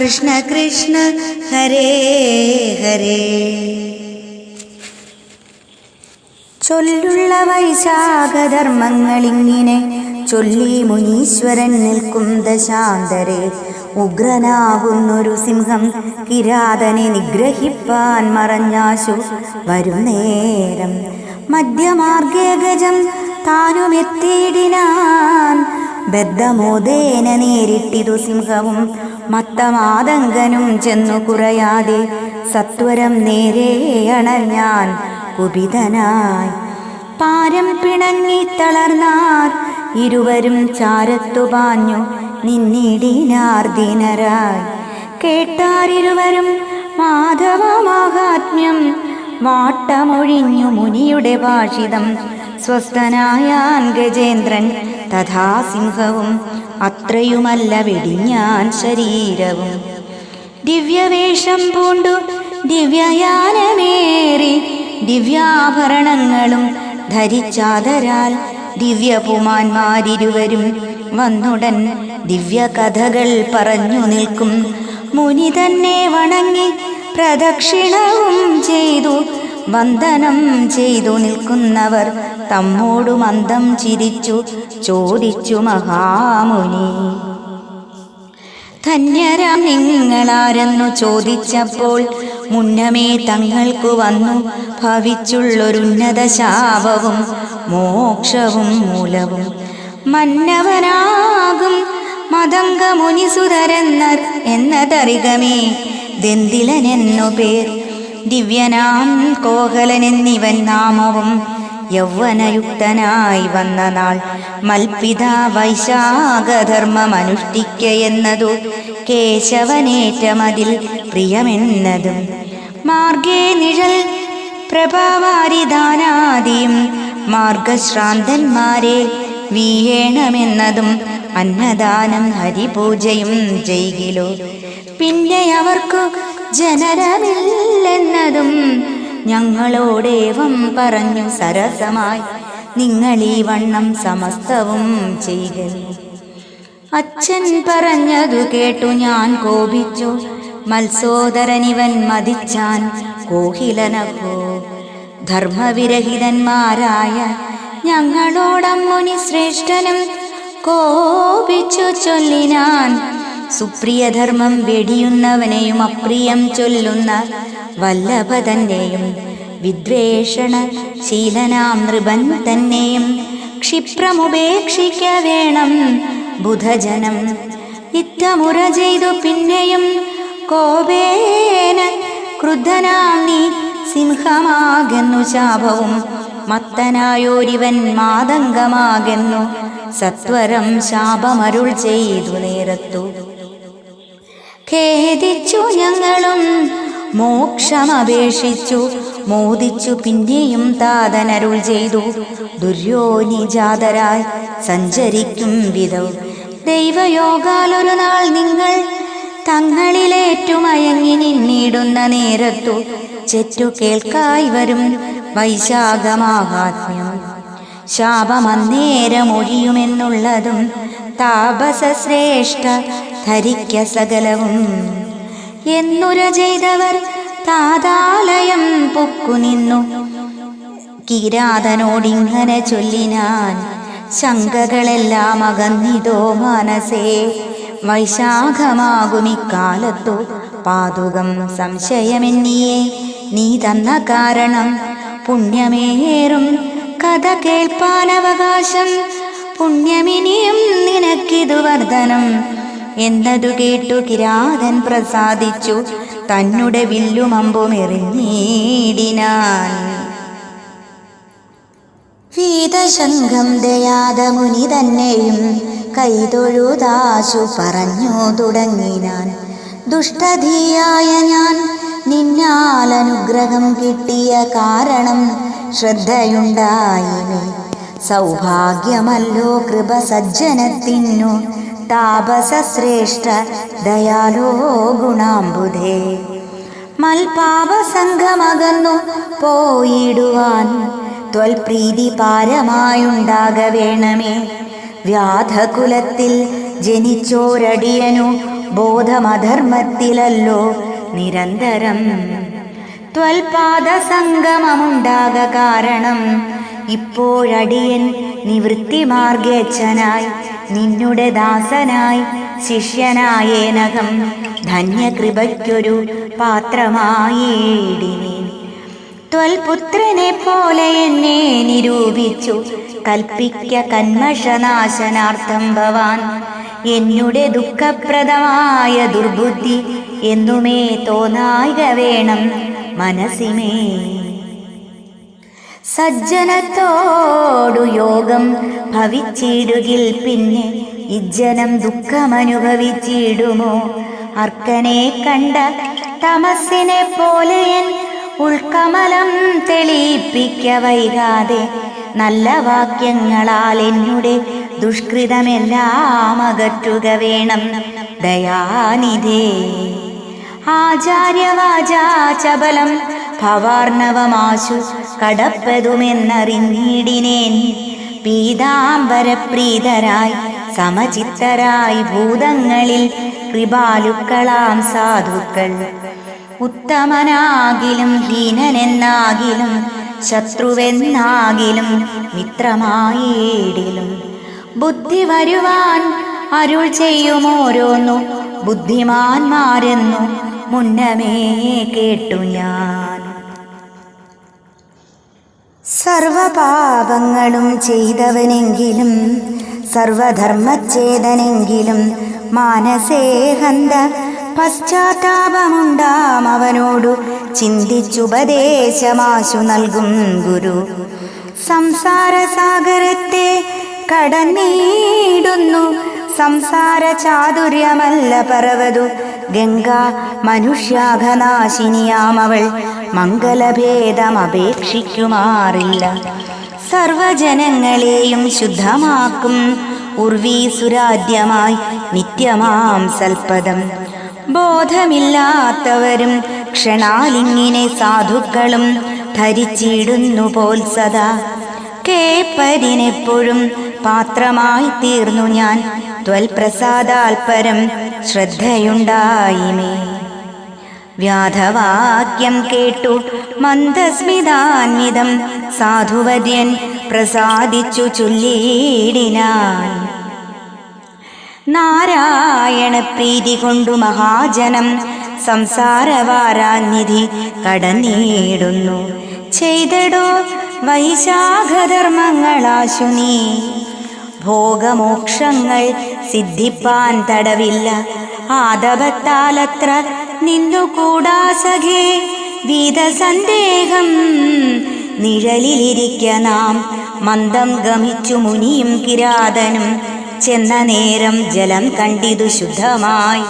കൃഷ്ണ കൃഷ്ണ ഹരേ ഹരേ. ചൊല്ലുള്ള വൈശാഖധർമ്മങ്ങളിങ്ങനെ ചൊല്ലി മുനീശ്വരൻ നിൽക്കും ദശാന്തരെ. ഉഗ്രനാകുന്നൊരു സിംഹം കിരാതനെ നിഗ്രഹിപ്പാൻ മറഞ്ഞാശു വരുന്നേരം. മധ്യമാർഗേ ഗജം താനുമെത്തിയിടിനാൻ ബദ്ധമോദേന നേരിട്ടിതു സിംഹവും മത്തമാതങ്കനും ചെന്നു കുറയാതെ സത്വരം നേരെ അണഞ്ഞാൻ കുപിതനായി. പാരം പിണങ്ങി തളർന്നാർ ഇരുവരും ചാരത്തു പാഞ്ഞു നിന്നിടിനാർ ദീനരായി. കേട്ടാരിരുവരും മാധവ മാഹാത്മ്യം വാട്ടമൊഴിഞ്ഞു മുനിയുടെ ഭാഷിതം. സ്വസ്ഥനായാൻ ഗജേന്ദ്രൻ തഥാ സിംഹവും അത്രയുമല്ല വെടിഞ്ഞാൻ ശരീരവും. ദിവ്യവേഷം പൂണ്ടു ദിവ്യയാനമേറി. ദിവ്യാഭരണങ്ങളും ധരിച്ചാതരാൽ ദിവ്യപുമാന്മാരിരുവരും വന്നുടൻ ദിവ്യകഥകൾ പറഞ്ഞു നിൽക്കും. മുനി തന്നെ വണങ്ങി പ്രദക്ഷിണവും ചെയ്തു. വന്ദനം ചെയ്തു നിൽക്കുന്നവർ തമ്മോടു മന്ദം ചിരിച്ചു ചോദിച്ചു മഹാമുനി. ധന്യരാം നിങ്ങളാരെന്നു ചോദിച്ചപ്പോൾ മുന്നമേ തങ്ങൾക്കു വന്നു ഭവിച്ചുള്ളൊരുന്നത ശാപവും മോക്ഷവും മൂലവും. മന്നവനാകും മതംഗ മുനിസുതരെന്നർ എന്നതറികമേ ദന്തിലനെന്നു പേർ ദിവ്യനാം കോഹലനെന്നിവൻ നാമവും യൗവനയുക്തനായി വന്ന നാൾ മൽപിത വൈശാഖധർമ്മമനുഷ്ഠിക്ക എന്നതു കേശവനേറ്റമതിൽ പ്രിയമെന്നതും മാർഗേ നിഴൽ പ്രഭാവാരിദാനാദിയും മാർഗശ്രാന്തന്മാരെ വീഴണമെന്നതും അന്നദാനം ഹരിപൂജയും ചെയ്കിലോ പിന്നെ അവർക്കു ജനനമില്ലെന്നതും ഞങ്ങളോടേവം പറഞ്ഞു സരസമായി. ഈ വണ്ണം സമസ്തവും ചെയ്യൽ അച്ഛൻ പറഞ്ഞതു കേട്ടു ഞാൻ കോപിച്ചു. മത്സോദരനിവൻ മതിച്ചാൻ കോഹിലനപ്പോ. ധർമ്മവിരഹിതന്മാരായ ഞങ്ങളോടം മുനി ശ്രേഷ്ഠനും കോപിച്ചു ചൊല്ലിനാൻ സുപ്രിയധർമ്മം വെടിയുന്നവനെയും അപ്രിയം ചൊല്ലുന്ന വല്ലഭ തന്നെയും വിദ്വേഷണ ശീലനാം നൃപൻ തന്നെയും ക്ഷിപ്രമുപേക്ഷിക്ക വേണം ബുധജനം. ഇത്തമുറ ചെയ്തു പിന്നെയും കോപേന ക്രുദ്ധനാം നീ സിംഹമാകുന്നു ശാപവും മത്തനായോരിവൻ മാതങ്കമാകുന്നു സത്വരം ശാപമരുൾ ചെയ്തു നേരത്തു. ഖേദിച്ചു ഞങ്ങളും. മോക്ഷമപേക്ഷിച്ചു മോദിച്ചു പിന്നെയും താതനരുൾ ചെയ്തു. ദുര്യോനിജാതരായി സഞ്ചരിക്കും വിധം. ദൈവയോഗാലൊരു നാൾ നിങ്ങൾ തങ്ങളിലേറ്റുമയങ്ങി നിന്നിടുന്ന നേരത്തു ചെറ്റു കേൾക്കായി വരും വൈശാഖമാഹാത്മ്യം. ശാപമന്നേരമൊഴിയുമെന്നുള്ളതും താപസശ്രേഷ്ഠ ധരിക്ക സകലവും. എന്നുര ചെയ്തവർ താതാലയം പൊക്കു നിന്നു. കിരാതനോടിങ്ങനെ ചൊല്ലിനാൻ ശങ്കകളെല്ലാം അകന്നിതോ മനസേ. വൈശാഖമാകുമിക്കാലത്തു പാതുകം സംശയമെന്നിയെ. നീ തന്ന കാരണം പുണ്യമേറും. കഥ കേൾപ്പാനവകാശം പുണ്യമിനിയും നിനക്കിതു വർധനം എന്നതു കേട്ടു കിരാതൻ പ്രസാദിച്ചു തന്നുടെ വില്ലുമമ്പുമെറിഞ്ഞീടിനാൻ വീതശംഖം ദയാത മുനി തന്നെയും കൈതൊഴുതാശു പറഞ്ഞു തുടങ്ങിനാൻ. ദുഷ്ടധിയായ ഞാൻ നിന്നാൽ അനുഗ്രഹം കിട്ടിയ കാരണം ശ്രദ്ധയുണ്ടായിമേ സൗഭാഗ്യമല്ലോ കൃപ സജ്ജനത്തിനു താപസശ്രേഷ്ഠ ദയാലോ ഗുണാംബുധേ. മൽപാപസംഘമകന്നു പോയിടുവാൻ. ത്വൽപ്രീതി പാരമായുണ്ടാക വേണമേ വ്യാധകുലത്തിൽ ജനിച്ചോരടിയനു ബോധമധർമ്മത്തിലല്ലോ നിരന്തരം. ത്വൽപാദസംഗമമുണ്ടാക കാരണം ഇപ്പോഴടിയൻ നിവൃത്തിമാർഗേച്ഛനായി നിന്നുടെ ദാസനായി ശിഷ്യനായേനകം ധന്യകൃപയ്ക്കൊരു പാത്രമായേടിനെ ത്വൽപുത്രനെ പോലെ എന്നെ നിരൂപിച്ചു കൽപ്പിക്ക കന്മഷനാശനാർത്ഥം ഭവാൻ. എന്നുടെ ദുഃഖപ്രദമായ ദുർബുദ്ധി എന്നുമേ തോന്നായിക വേണം മനസ്സിമേ. സജ്ജനത്തോടു യോഗം ഭവിച്ചിടുകിൽ പിന്നെ ഇജ്ജനം ദുഃഖമനുഭവിച്ചിടുമോ? അർക്കനെ കണ്ട തമസിനെ പോലെയൻ ഉൾക്കമലം തെളിയിപ്പിക്ക വൈകാതെ നല്ല വാക്യങ്ങളാൽ എന്നുടെ ദുഷ്കൃതമെല്ലാം അകറ്റുക വേണം. ദയാനിധേ. ആചാര്യവാചാ ചബലം ഭവാർണവമാശു കടപ്പതുമെന്നറിഞ്ഞിടിനേൻ. പീതാംബരപ്രീതരായി സമചിത്തരായി ഭൂതങ്ങളിൽ കൃപാലുക്കളാം സാധുക്കൾ. ഉത്തമനാകിലും ഹീനനെന്നാകിലും ശത്രുവെന്നാകിലും മിത്രമായേടിലും. ബുദ്ധി വരുവാൻ അരുൾ ചെയ്യുമോരോന്നു ബുദ്ധിമാന്മാരെന്നു മുന്നമേ കേട്ടു ഞാൻ. സർവപാപങ്ങളും ചെയ്തവനെങ്കിലും സർവധർമ്മച്ഛേദനെങ്കിലും മാനസേഹന്ത പശ്ചാത്താപമുണ്ടാം അവനോടു ചിന്തിച്ചുപദേശമാശു നൽകും ഗുരു. സംസാരസാഗരത്തെ കടന്നീടുന്നു സംസാര ചാതുര്യമല്ല പറവതു. ഗംഗ മനുഷ്യാഘനാശിനിയാം അവൾ മംഗലഭേദം അപേക്ഷിക്കുമാറില്ല സർവജനങ്ങളെയും ശുദ്ധമാക്കും ഉർവീസുരാദ്യമായി നിത്യമാം സൽപദം. ബോധമില്ലാത്തവരും ക്ഷണാലിങ്ങിനെ സാധുക്കളും ധരിച്ചിടുന്നു പോൽ സദാ. കേപ്പരിനെപ്പോഴും പാത്രമായി തീർന്നു ഞാൻ. ത്വൽപ്രസാദാൽപരം ശ്രദ്ധയുണ്ടായിമേ വ്യാധവാക്യം കേട്ടു. മന്ദസ്മിതാന്വിതം സാധുവര്യൻ പ്രസാദിച്ചു ചൊല്ലിയിടിനാൻ. നാരായണ പ്രീതി കൊണ്ടു മഹാജനം സംസാരവാരാനിധി കടന്നിടുന്നു. ചെയ്തടോ വൈശാഖധർമ്മങ്ങളാശു നീ ഭോഗമോക്ഷങ്ങൾ സിദ്ധിപ്പാൻ തടവില്ല. ആദവത്താലത്ര നിന്നുകൂടാ സഖേ വീത സന്ദേഹം നിഴലിലിരിക്ക നാം. മന്ദം ഗമിച്ചു മുനിയും കിരാതനും. ചെന്ന നേരം ജലം കണ്ടിതു ശുദ്ധമായി.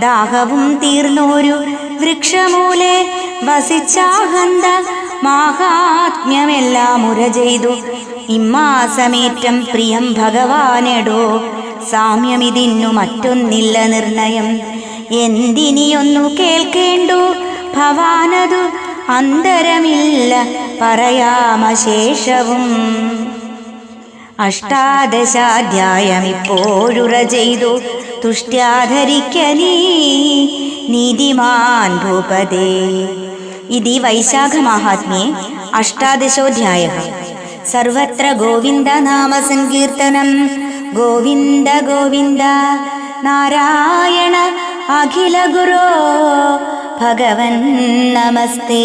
ദാഹവും തീർന്നൊരു വൃക്ഷമൂലെ. വസിച്ചാഹന്ത മാഹാത്മ്യമെല്ലാം മുര ചെയ്തു ഇമ്മാസമേറ്റം പ്രിയം ഭഗവാനെടോ. സാമ്യമിതിന്നു മറ്റൊന്നില്ല നിർണയം. എന്തിനിയൊന്നു കേൾക്കേണ്ടു? ഭവാനതു അന്തരമില്ല പറയാമശേഷവും. അഷ്ടാദശാധ്യായമിപ്പോഴുറ ചെയ്തു തുഷ്ട്യാധരിക്ക നീ നീതിമാൻ ഭൂപതേ. ഇതി വൈശാഖമാഹാത്മ്യേ അഷ്ടാദശോധ്യായ. സർവത്ര ഗോവിന്ദ നാമ സങ്കീർത്തനം ഗോവിന്ദ ഗോവിന്ദ നാരായണ അഖില ഗുരോ ഭഗവൻ നമസ്തേ.